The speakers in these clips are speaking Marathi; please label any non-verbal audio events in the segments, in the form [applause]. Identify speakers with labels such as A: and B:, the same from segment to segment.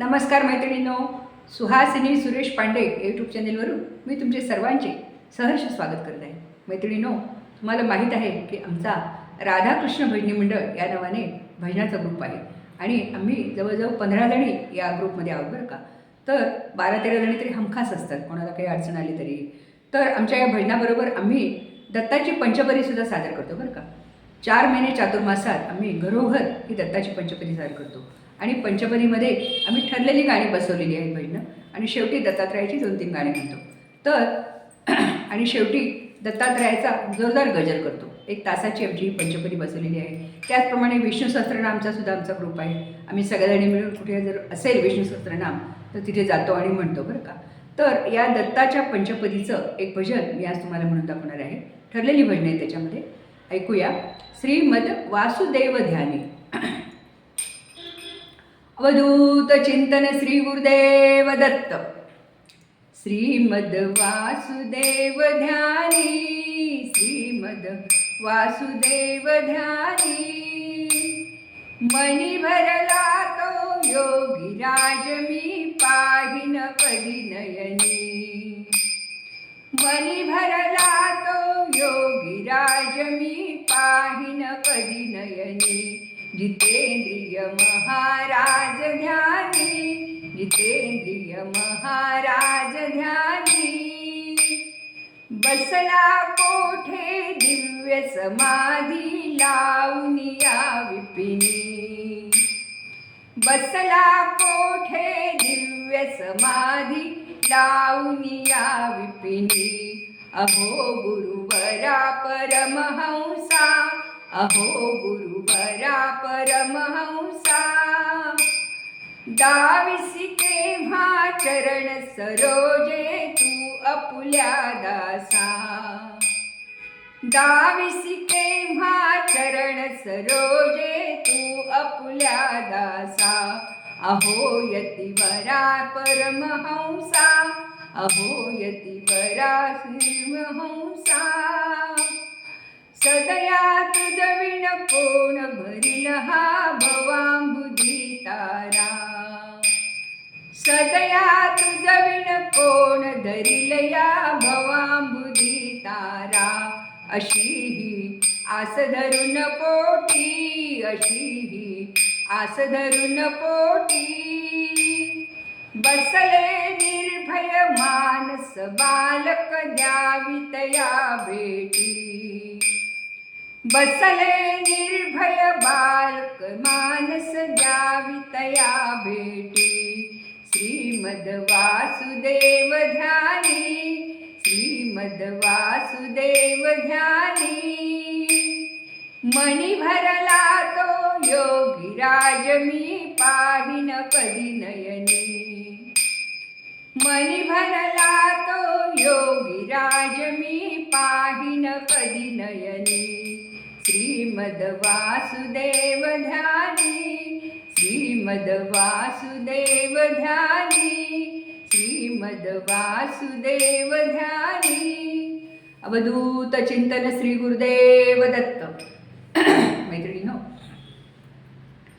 A: नमस्कार मैत्रिणींनो सुहासिनी सुरेश पांडे यूट्यूब चॅनेलवरून मी तुमचे सर्वांचे सहर्ष स्वागत करत आहे. मैत्रिणींनो तुम्हाला माहीत आहे की आमचा राधाकृष्ण भजनी मंडळ या नावाने भजनाचा ग्रुप आहे आणि आम्ही जवळजवळ पंधरा जणी या ग्रुपमध्ये आहोत बरं का. तर बारा तेरा जणी तरी हमखास असतात कोणाला काही अडचण आली तरी. तर आमच्या या भजनाबरोबर आम्ही दत्ताची पंचपरीसुद्धा सादर करतो बरं का. चार महिने चातुर्मासात आम्ही घरोघर ही दत्ताची पंचपरी सादर करतो. आणि पंचपदीमध्ये आम्ही ठरलेली गाणी बसवलेली आहेत भजनं आणि शेवटी दत्तात्रयाची दोन तीन गाणी म्हणतो. तर [clears throat] आणि शेवटी दत्तात्रयाचा जोरदार गजर करतो. एक तासाची आमची ही पंचपदी बसवलेली आहे. त्याचप्रमाणे विष्णू सहस्त्रनामचा सुद्धा आमचा ग्रुप आहे. आम्ही सगळ्याजणी मिळून कुठे जर असेल विष्णू सहस्त्रनाम तर तिथे जातो आणि म्हणतो बरं का. तर या दत्ताच्या पंचपदीचं एक भजन मी आज तुम्हाला म्हणून दाखवणार आहे. ठरलेली भजन आहे त्याच्यामध्ये. ऐकूया. श्रीमद वासुदेव ध्याने. [clears throat] अवधूत चिंतन श्री गुरुदेव दत्त. श्रीमद वासुदेव ध्यानी श्रीमद वासुदेव ध्यानी. मनी भरला तो योगीराज मी पाहिन कधी नयनी. मनी भरला तो योगीराज मी पाहिन कधी नयनी. जितेंद्रिय महाराज ध्यानी जितेंद्रिय महाराज ध्यानी. बसला कोठे दिव्य समाधी लावनिया विपिनी. बसला कोठे दिव्य समाधी लावनिया विपिनी. अहो गुरुवरा परमहंसा अहो गुरुवरा परमहंसा. दाविसी केव्हा चरण सरोजे तू अपुल्या दासा. दाविसी केव्हा चरण सरोजे तू अपुल्या दासा. अहो यतिवरा परमहंसा. अहो यतिवरा श्रीमहंसा सदया तुझविण कोण भरिलहा हा भवांबुधी तारा. सदया तुझविण कोण धरिलया या भवांबुधी तारा. अशी ही आस धरून पोटी अशी ही आस धरून पोटी. बसले निर्भय मानस बालक द्यावितया भेटी. बसले निर्भय बालक मानस द्यावितया भेटी. श्रीमद वासुदेव ध्यानी श्रीमद वासुदेव ध्यानी. मनी भरला तो योगीराज मी पाहिन कधी नयनी. मनी भरला तो योगीराज मी पाहिन श्रीमद वासुदेव ध्यानी श्रीमद वासुदेव ध्यानी श्रीमद वासुदेव ध्यानी। अवधूत चिंतन श्री गुरुदेव दत्त। [coughs] मैत्रिणीनो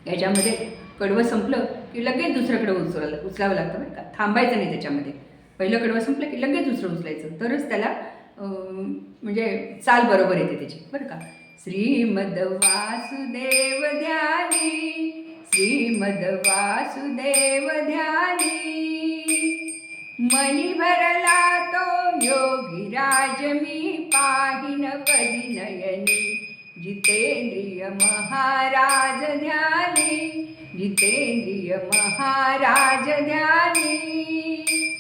A: याच्यामध्ये कडवं संपलं की लगेच दुसऱ्याकडं कडवं उचलायला उचलावं लागतं बरं का. थांबायचं नाही त्याच्यामध्ये. पहिलं कडवं संपलं की लगेच दुसरं उचलायचं. तरच त्याला म्हणजे चाल बरोबर येते त्याची. बरं का? श्रीमद वासुदेव ध्यानी श्रीमद वासुदेव ध्यानी. मनी भरला तो योगीराज मी पाहिन कधी नयनी. जितेंद्रिय महाराज ध्यानी जितेंद्रिय महाराज ध्यानी.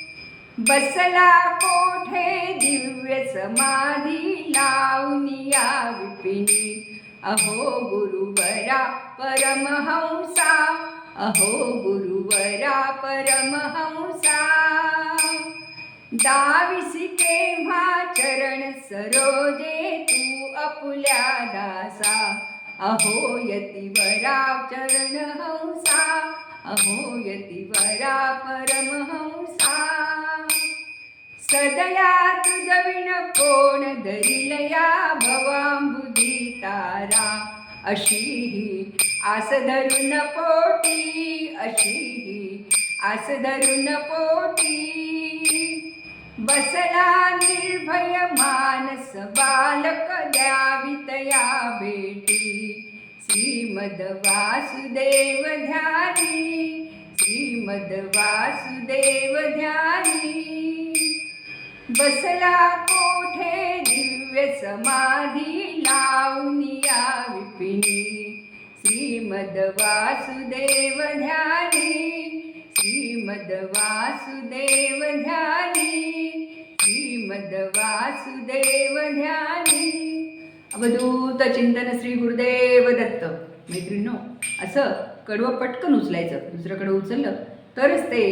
A: बसला कोठे दिव्य समाधी लावनिया या विपिनी अहो गुरुवरा परमहंसा अहो गुरुवरा परमहंसा. दाविसी केव्हा चरण सरोजे तू अपुल्या दासा. अहो यतिवरा चरण हंसा अहो यतिवरा परमहंसा. सदया तुझविण कोण धरिलया भवांबुधी तारा अशी ही आस धरून पोटी अशी ही आस धरून पोटी. बसला निर्भय मानस बालक द्यावितया भेटी. श्रीमद वासुदेव ध्यानी श्रीमद वासुदेव ध्यानी. बसला कोठे दिव्य समाधी लावनिया विपिनी. श्रीमद वासुदेव ध्यानी श्रीमद वासुदेव ध्यानी श्रीमद वासुदेव ध्यानी. अवधूत चिंतन श्री गुरुदेव दत्त. मैत्रिणो असं कडवं पटकन उचलायचं दुसऱ्याकडे उचललं तरच ते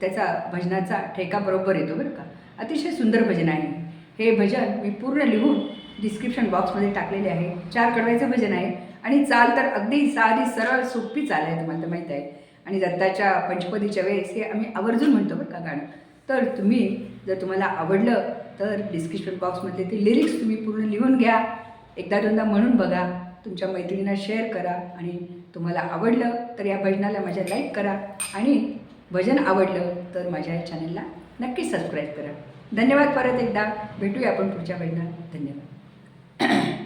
A: त्याचा भजनाचा ठेका बरोबर येतो बरं का. अतिशय सुंदर भजन आहे. हे भजन मी पूर्ण लिहून डिस्क्रिप्शन बॉक्समध्ये टाकलेले आहे. चार कडव्याचं भजन आहे. आणि चाल तर अगदी साधी सरळ सोपी चाल आहे तुम्हाला तर माहीत आहे. आणि दत्ताच्या पंचपदीच्या वेळेस हे आम्ही आवर्जून म्हणतो बरं का गाणं. तर तुम्ही जर तुम्हाला आवडलं तर डिस्क्रिप्शन बॉक्समधले ते लिरिक्स तुम्ही पूर्ण लिहून घ्या. एकदा दोनदा म्हणून बघा. तुमच्या मैत्रिणींना शेअर करा. आणि तुम्हाला आवडलं तर या भजनाला माझ्या लाईक करा. आणि भजन आवडलं तर माझ्या या चॅनलला नक्की सबस्क्राईब करा. धन्यवाद परत एकदा. भेटूया आपण पुढच्या महिन्यात. धन्यवाद.